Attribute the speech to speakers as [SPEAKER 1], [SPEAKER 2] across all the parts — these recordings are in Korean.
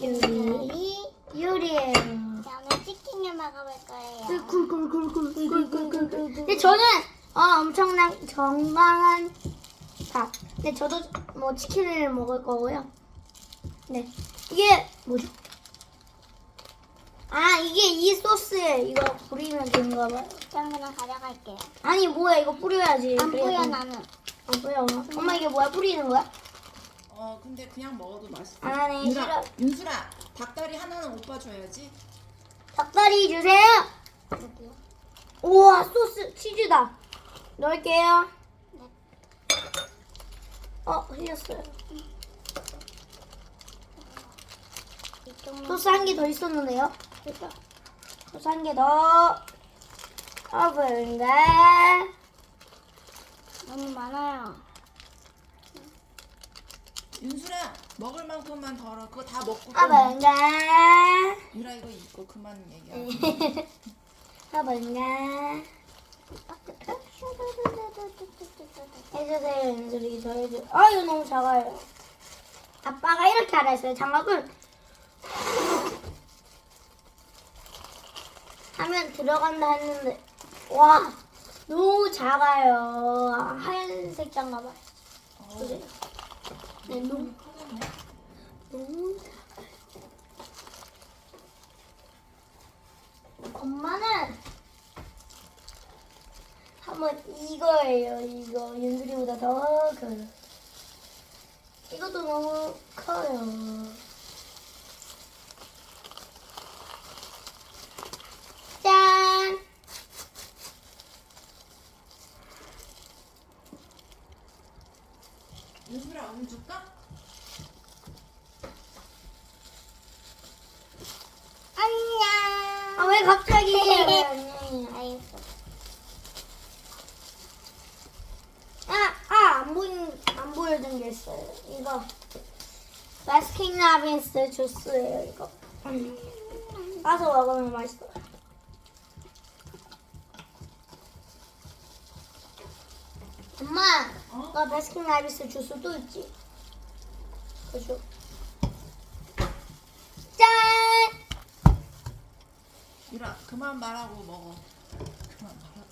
[SPEAKER 1] 유리 유리예요.
[SPEAKER 2] 자, 오늘 치킨을 먹어볼 거예요.
[SPEAKER 1] 굴굴굴굴굴굴굴굴. 근데 저는 어, 엄청난 건강한 밥. 근데 저도 뭐 치킨을 먹을 거고요. 네. 이게 뭐죠? 아 이게 이 소스에 이거 뿌리면 되는가 봐요.
[SPEAKER 2] 저는 그냥 가져갈게요.
[SPEAKER 1] 아니 뭐야 이거 뿌려야지.
[SPEAKER 2] 안
[SPEAKER 1] 그래야
[SPEAKER 2] 보여
[SPEAKER 1] 돼.
[SPEAKER 2] 나는.
[SPEAKER 1] 안 보여. 엄마 이게 뭐야 뿌리는 거야?
[SPEAKER 3] 어 근데 그냥 먹어도 맛있어.
[SPEAKER 1] 안 하네,
[SPEAKER 3] 윤수라,
[SPEAKER 1] 싫어.
[SPEAKER 3] 윤수라 닭다리 하나는 오빠 줘야지.
[SPEAKER 1] 닭다리 주세요. 우와 소스 치즈다. 넣을게요.
[SPEAKER 2] 네.
[SPEAKER 1] 어 흘렸어요. 소스 한 개 더 있었는데요. 됐다. 소스 한 개 더. 어브인데.
[SPEAKER 2] 너무 많아요.
[SPEAKER 3] 윤수라 먹을 만큼만 덜어. 그거 다 먹고. 또
[SPEAKER 1] 어브인데.
[SPEAKER 3] 유라 이거 이거 그만 얘기하고.
[SPEAKER 1] 어브인데. 해주세요 윤슬이 더 해줘. 아 이거 너무 작아요. 아빠가 이렇게 하라 했어요. 장갑을 하면 들어간다 했는데 와 너무 작아요. 하얀색 장갑.
[SPEAKER 3] 어,
[SPEAKER 1] 네 너무 너무. 엄마는 한번 이거예요. 이거 윤슬이보다 더 커요. 이것도 너무 커요. 짠!
[SPEAKER 3] 음 줄까?
[SPEAKER 2] 안녕.
[SPEAKER 1] 아 왜 갑자기? 왜 안녕이야.
[SPEAKER 2] 알겠어.
[SPEAKER 1] 아, 아, 안 보인, 안 보여준 게 있어요. 이거. 바스킨 라빈스 주스예요, 이거. 음. 빠서 먹으면 맛있어요. 엄마,
[SPEAKER 3] 어?
[SPEAKER 1] 너 바스킨 라빈스 주스 또 있지? 그죠? 짠!
[SPEAKER 3] 유라 그만 말하고 먹어. 그만 말하고.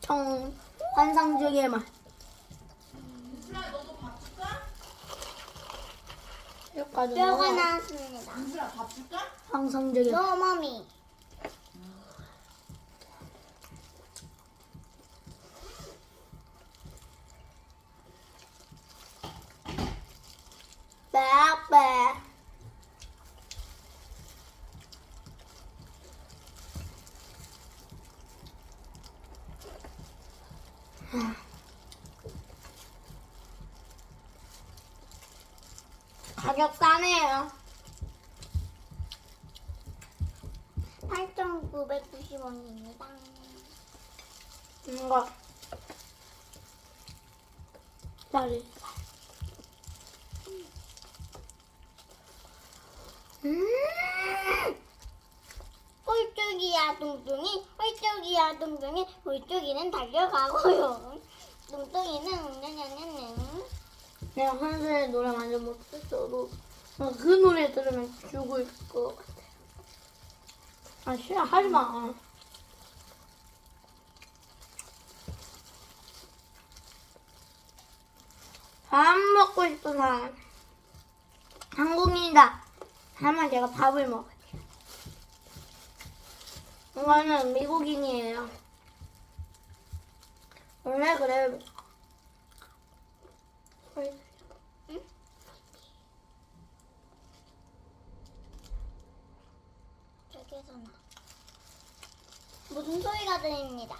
[SPEAKER 1] 청, 환상적의 맛.
[SPEAKER 3] 윤수라 너도 밥 줄까?
[SPEAKER 1] 여기까지
[SPEAKER 2] 뼈가
[SPEAKER 1] 먹어.
[SPEAKER 2] 나왔습니다.
[SPEAKER 3] 윤수라 밥 줄까?
[SPEAKER 1] 환상적의 맛.
[SPEAKER 2] 너 머미.
[SPEAKER 1] 빼빼. 가격 싸네요.
[SPEAKER 2] 8,990원입니다.
[SPEAKER 1] 이거. 짜리. 음.
[SPEAKER 2] 홀쭉이야 뚱뚱이, 홀쭉이야 뚱뚱이, 홀쭉이는 달려가고요. 뚱뚱이는 냐냐냐냐.
[SPEAKER 1] 내가 환승의 노래 완전 못했어도 어, 그 노래 들으면 죽을 것 같아. 아 싫어 하지 마. 밥 먹고 싶은 사람 한국인이다. 하면 제가 밥을 먹을게요. 이거는 미국인이에요. 원래 그래.
[SPEAKER 2] 저기서 나. 무슨 소리가 들립니다.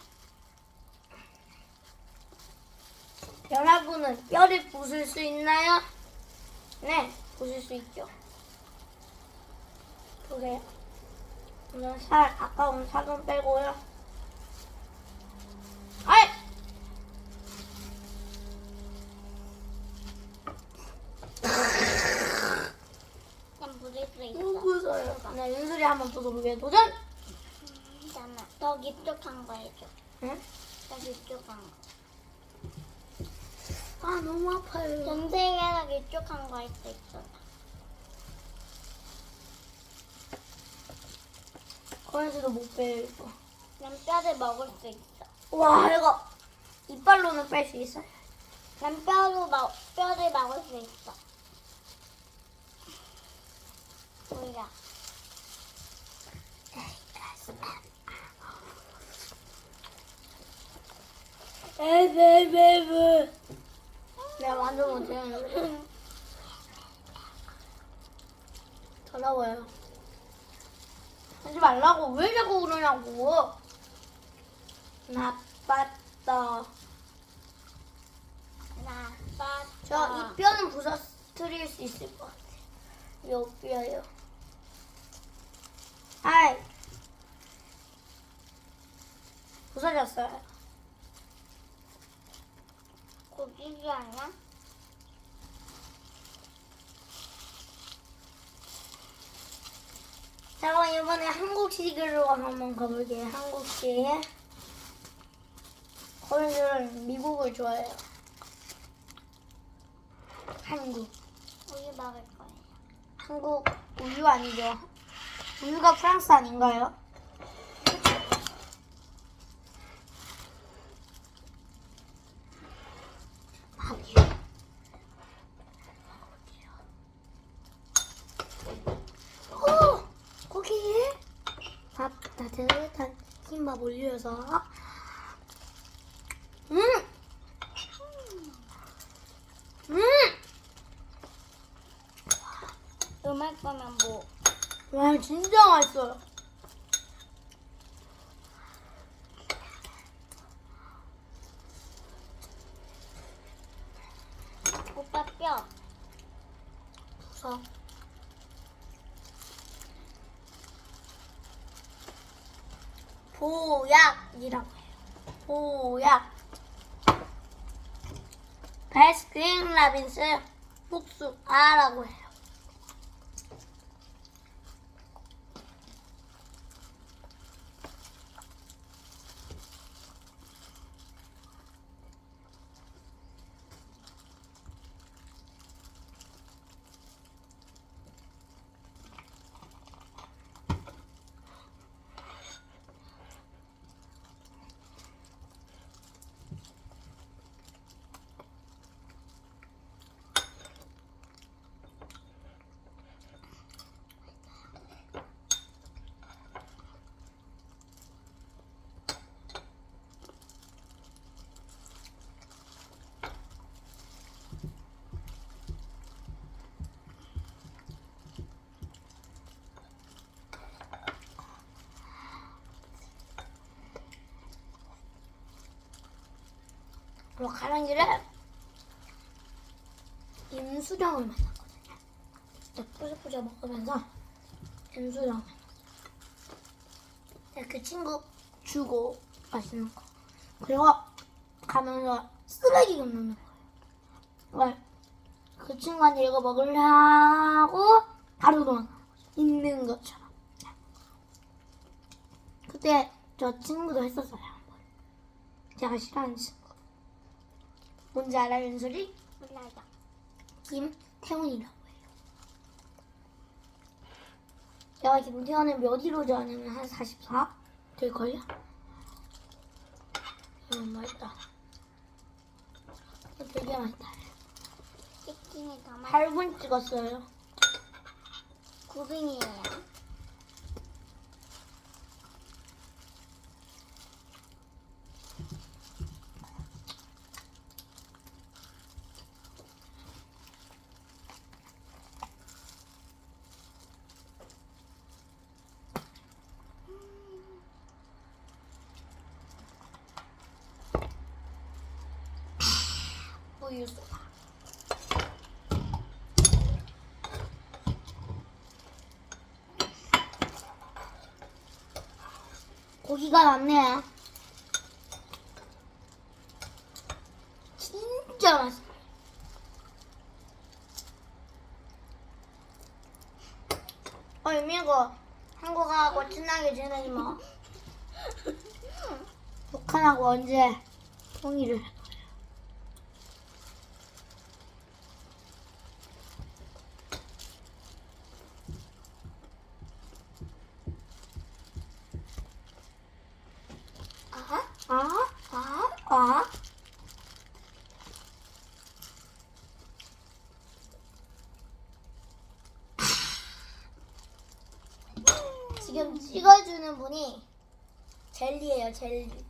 [SPEAKER 1] 여러분은 뼈를 부술 수 있나요? 네, 부술 수 있죠. 보세요. 오늘 살, 아까운 살은 빼고요. 아이!
[SPEAKER 2] 그냥 부를 수 있어.
[SPEAKER 1] 부서요. 네, 윤슬이 한번 부숴볼게요. 도전!
[SPEAKER 2] 잠깐만. 더 깊숙한 거 해줘.
[SPEAKER 1] 응?
[SPEAKER 2] 더 깊숙한 거.
[SPEAKER 1] 아, 너무 아파요.
[SPEAKER 2] 전 세계에서 길쭉한 거일 수 있어.
[SPEAKER 1] 그런지도 못 빼요 이거.
[SPEAKER 2] 난 뼈를 먹을 수 있어.
[SPEAKER 1] 와 이거 이빨로는 뺄 수 있어요.
[SPEAKER 2] 난 뼈로 먹, 뼈를 먹을 수 있어. 뭐야?
[SPEAKER 1] 에베베베. 내가 완전 못해요. 더러워요. 하지 말라고 왜 자꾸 그러냐고. 나빴다.
[SPEAKER 2] 나빠.
[SPEAKER 1] 저 이 뼈는 부서뜨릴 수 있을 것 같아요. 요 뼈요. 아이. 부서졌어요.
[SPEAKER 2] 고기지 않아?
[SPEAKER 1] 자, 그럼 이번에 한국식으로 한번 가볼게요. 한국식. 저희는 미국을 좋아해요. 한국.
[SPEAKER 2] 우유 먹을 거예요.
[SPEAKER 1] 한국 우유 아니죠? 우유가 프랑스 아닌가요? 오! 고기에 밥 따뜻한 흰밥 올려서 음! 음!
[SPEAKER 2] 음할 거면 뭐?
[SPEAKER 1] 와 진짜 맛있어요.
[SPEAKER 2] 오빠 뼈.
[SPEAKER 1] 부서. 보약이라고 해요. 보약. 베스킨 라빈스 복숭아라고 해요. 그리고 가는 길에 임수정을 만났거든요. 진짜 뿌셔뿌셔 먹으면서. 근데 그 친구 주고 맛있는 거. 그리고 가면서 쓰레기가 넣는 거예요. 왜? 그 친구한테 이거 먹으려고 바로 거죠. 있는 것처럼. 그때 저 친구도 했었어요. 제가 싫어하는 친구. 뭔지 알아요, 윤솔이?
[SPEAKER 2] 몰라요.
[SPEAKER 1] 김태훈이라고 해요. 내가 김태훈을 몇 위로 좋아하냐면 한 44? 될걸요? 음, 맛있다. 이거 되게 맛있다.
[SPEAKER 2] 치킨이 더 맛.
[SPEAKER 1] 8분 찍었어요.
[SPEAKER 2] 9분이에요.
[SPEAKER 1] 우유. 고기가 많네. 진짜 맛있어. 어, 유미고 한국하고 친하게 지내지 마. 북한하고 언제 통일을 할 거야? 지금 찍어주는 분이 젤리예요, 젤리.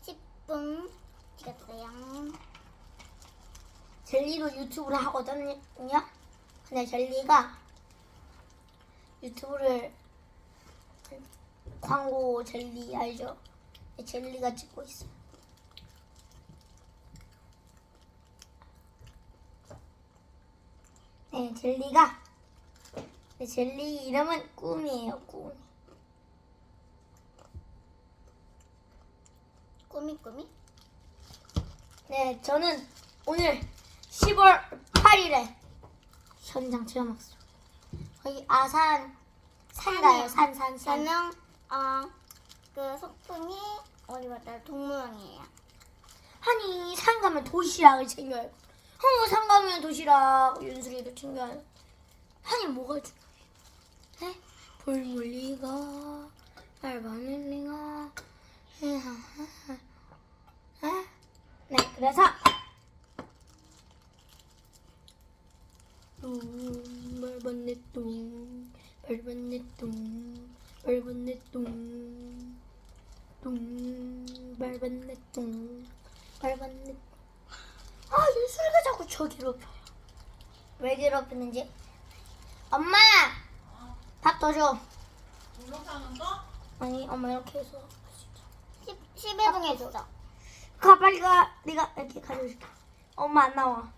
[SPEAKER 2] 10분 찍었어요.
[SPEAKER 1] 젤리도 유튜브를 하거든요. 근데 젤리가 유튜브를 광고 젤리 알죠? 젤리가 찍고 있어요. 네, 젤리가 네, 젤리 이름은 꿈이에요, 꿈.
[SPEAKER 2] 꾸미 꾸미.
[SPEAKER 1] 네, 저는 오늘 10월 8일에 현장 체험학습. 거기 아산 산가요, 산, 산, 산.
[SPEAKER 2] 저는 어 그 소풍이 어디 갔다 동물원이에요.
[SPEAKER 1] 아니, 산 가면 도시락을 챙겨요. 어, 산 가면 도시락, 윤수리도 챙겨요. 아니, 뭐가 중요 해? 에? 볼물리가, 알바늘리가, 에? 네, 그래서 똥, 말봤네 똥, 말봤네 똥, 말봤네 똥, 똥, 말봤네 똥, 말봤네 아, 윤수리가 자꾸 저 괴롭혀요. 왜 괴롭히는지? 엄마! 밥더 줘.
[SPEAKER 3] 동영상은 거?
[SPEAKER 1] 아니, 엄마 이렇게 해서.
[SPEAKER 2] 10 11분 했어.
[SPEAKER 1] 가, 빨리 가. 내가 이렇게 가져줄게. 엄마 안 나와.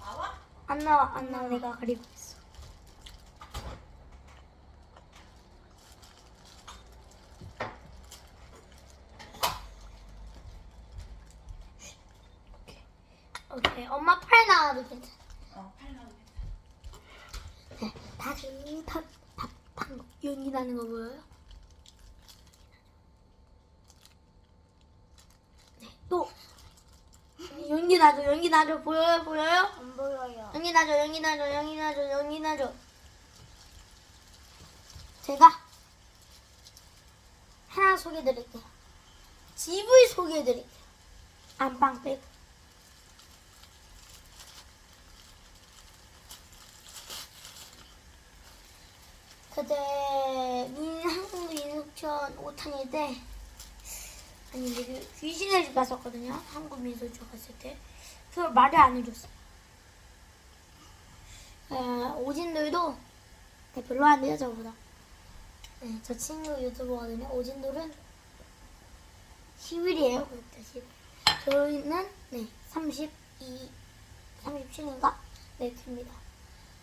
[SPEAKER 3] 나와?
[SPEAKER 1] 안 나와, 안 나와. 내가 가리고 있어. 오케이. 엄마 팔 나와도 괜찮아.
[SPEAKER 3] 어, 팔 나오게.
[SPEAKER 1] 네, 다시 밥, 밥, 방 연기 나는 거 보여요? 네, 또 연기 나죠, 연기 나죠, 보여요, 보여요?
[SPEAKER 2] 안 보여요.
[SPEAKER 1] 연기 나죠, 연기 나죠, 연기 나죠, 연기 나죠. 제가 하나 소개드릴게요. 집을 소개드릴게요. 안방 빼 그때 민 한국 민속촌 5탄일 때 아니 이게 귀신의 집 갔었거든요. 한국 민속촌 갔을 때 그걸 말을 안 해줬어요. 에, 오진돌도 네, 별로 안 돼요 저보다. 네, 저 친구 유튜버거든요. 오진돌은 10일이에요 그때 10일. 저희는 네 32, 37인가 네 됩니다.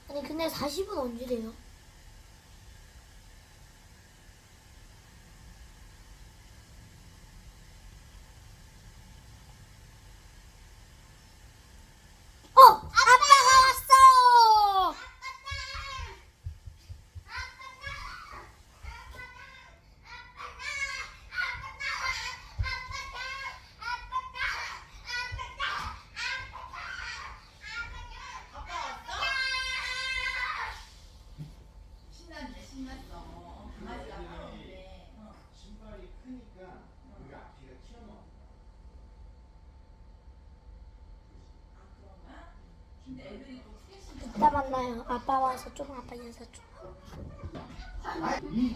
[SPEAKER 1] 아니 근데 40은 언제 돼요? 어! 아빠가 왔어!
[SPEAKER 3] 아빠 왔어? 신났네, 신났어. 강아지가 따라오는데. 어.
[SPEAKER 4] 신발이 크니까 여기 앞뒤가 튀어나와.
[SPEAKER 3] 아, 그런가? 근데 애들이
[SPEAKER 1] 만나요. 아빠 와서 좀 아빠 인사 좀.
[SPEAKER 4] 이